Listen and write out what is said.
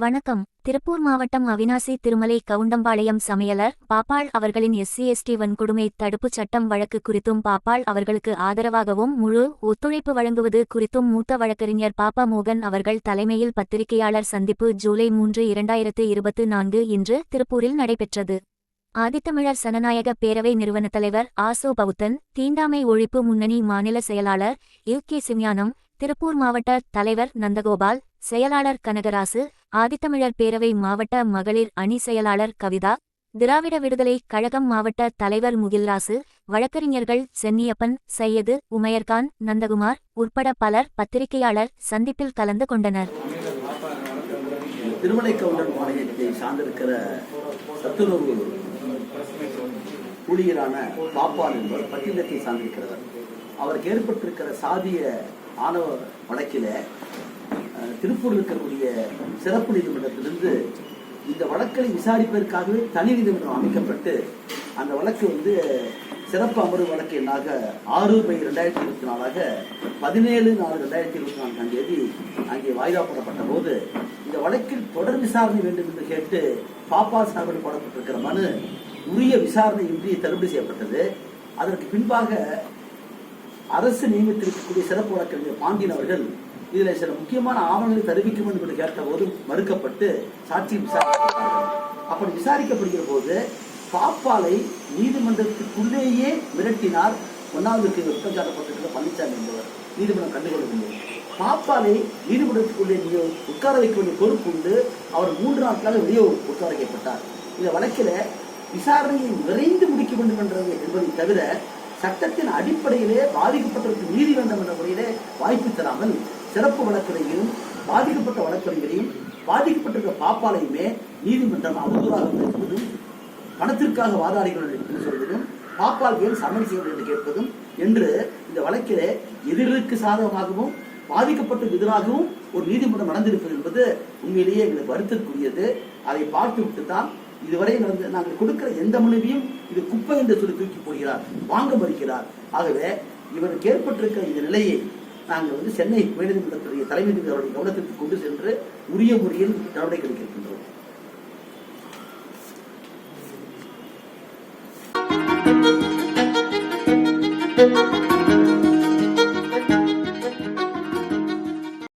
வணக்கம். திருப்பூர் மாவட்டம் அவினாசி திருமலை கவுண்டம்பாளையம் சமையலர் பாப்பாள் அவர்களின் எஸ்சி எஸ்டி வன்கொடுமை தடுப்புச் சட்டம் வழக்கு குறித்தும் பாப்பாள் அவர்களுக்கு ஆதரவாகவும் முழு ஒத்துழைப்பு வழங்குவது குறித்தும் மூத்த வழக்கறிஞர் பாப்பா மோகன் அவர்கள் தலைமையில் பத்திரிகையாளர் சந்திப்பு ஜூலை மூன்று இரண்டாயிரத்து இருபத்து நான்கு இன்று திருப்பூரில் நடைபெற்றது. ஆதித்தமிழர் சனநாயக பேரவை நிறுவன தலைவர் ஆசோ பவுத்தன் தீண்டாமை ஒழிப்பு முன்னணி மாநில செயலாளர் யு கே சிம்யானம் திருப்பூர் மாவட்ட தலைவர் நந்தகோபால் செயலாளர் கனகராசு ஆதித்தமிழர் பேரவை மாவட்ட மகளிர் அணி செயலாளர் கவிதா திராவிட விடுதலை கழகம் மாவட்ட தலைவர் முகில்ராசு வழக்கறிஞர்கள் சென்னியப்பன் சையது உமையர்கான் நந்தகுமார் உட்பட பலர் பத்திரிகையாளர் சந்திப்பில் கலந்து கொண்டனர். திருமலை கவுண்டர் மாநிலத்தை சார்ந்திருக்கிற சத்துணவு ஊழியரான பாப்பால் என்பவர் பட்டியலத்தை சார்ந்திருக்கிறவர் அவருக்கு ஏற்பட்டிருக்கிற சாதிய ஆணவ வழக்கில் திருப்பூரில் இருக்கக்கூடிய சிறப்பு நீதிமன்றத்திலிருந்து இந்த வழக்கை விசாரிப்பதற்காகவே தனி நீதிமன்றம் அமைக்கப்பட்டு அந்த வழக்கு வந்து சிறப்பு அமர்வு வழக்கு எண்ணாக ஆறு பை ரெண்டாயிரத்தி இருபத்தி நாலாக பதினேழு நாலு ரெண்டாயிரத்தி இருபத்தி நான்காம் தேதி அங்கே வாய்தா போடப்பட்ட போது இந்த வழக்கில் தொடர் விசாரணை வேண்டும் என்று கேட்டு பாப்பா சார்பில் போடப்பட்டிருக்கிற மனு உரிய விசாரணை இன்றி தள்ளுபடி செய்யப்பட்டது. அதற்கு பின்பாக அரசு நியமித்திருக்கக்கூடிய சிறப்பு வழக்கறிஞர் பாண்டியன் அவர்கள் இதுல சில முக்கியமான ஆவணங்களை தெரிவிக்க வேண்டும் என்று கேட்டபோது மறுக்கப்பட்டு சாட்சி விசாரிக்கப்பட்டார்கள் அப்படி விசாரிக்கப்படுகிற போது பாப்பாலை நீதிமன்றத்துக்குள்ளேயே மிரட்டினார் ஒன்னாவது குற்றம் சாட்டப்பட்டிருக்கிற பழனிசாமி என்பவர். நீதிமன்றம் கண்டுகொள்ளவில்லை. பாப்பாலை நீதிமன்றத்துக்குள்ளே நீ உட்கார வைக்க வேண்டிய பொறுப்பு உண்டு. அவர் மூன்று நாட்களாக வெளியே உட்கார வைக்கப்பட்டார். இந்த வழக்கில் விசாரணையை விரைந்து முடிக்க வேண்டும் என்றது என்பதை தவிர சட்டத்தின் அடிப்படையிலே பாதிக்கப்பட்டவருக்கு நீதி வேண்டும் என்ற முறையிலே வாய்ப்பு தராமல் சிறப்பு வழக்கறிஞரையும் பாதிக்கப்பட்ட வழக்கறிஞரையும் பாதிக்கப்பட்டிருக்க பாப்பாலையுமே நீதிமன்றம் அவதூறாக பேசுவதும் பணத்திற்காக வாதாடிகள் என்று சொல்வதும் பாப்பால் ஏன் சமன் செய்ய என்று கேட்பதும் என்று இந்த வழக்கிலே எதிர்களுக்கு சாதகமாகவும் பாதிக்கப்பட்ட எதிராகவும் ஒரு நீதிமன்றம் நடந்திருப்பது என்பது உண்மையிலேயே எங்களுக்கு வருத்தத்துக்குரியது. அதை பார்த்து விட்டு தான் இதுவரை வந்து நாங்கள் கொடுக்கிற எந்த மனைவியும் இது குப்பை என்று சொல்லி தூக்கி போகிறார் வாங்க மறுக்கிறார். ஆகவே இவருக்கு ஏற்பட்டிருக்கிற இந்த நிலையை நாங்கள் வந்து சென்னை உயர்நீதிமன்றத்துடைய தலைமை நீதிபதிகளுடைய கவனத்திற்கு கொண்டு சென்று உரிய முறையில் நடவடிக்கை எடுக்கின்றோம்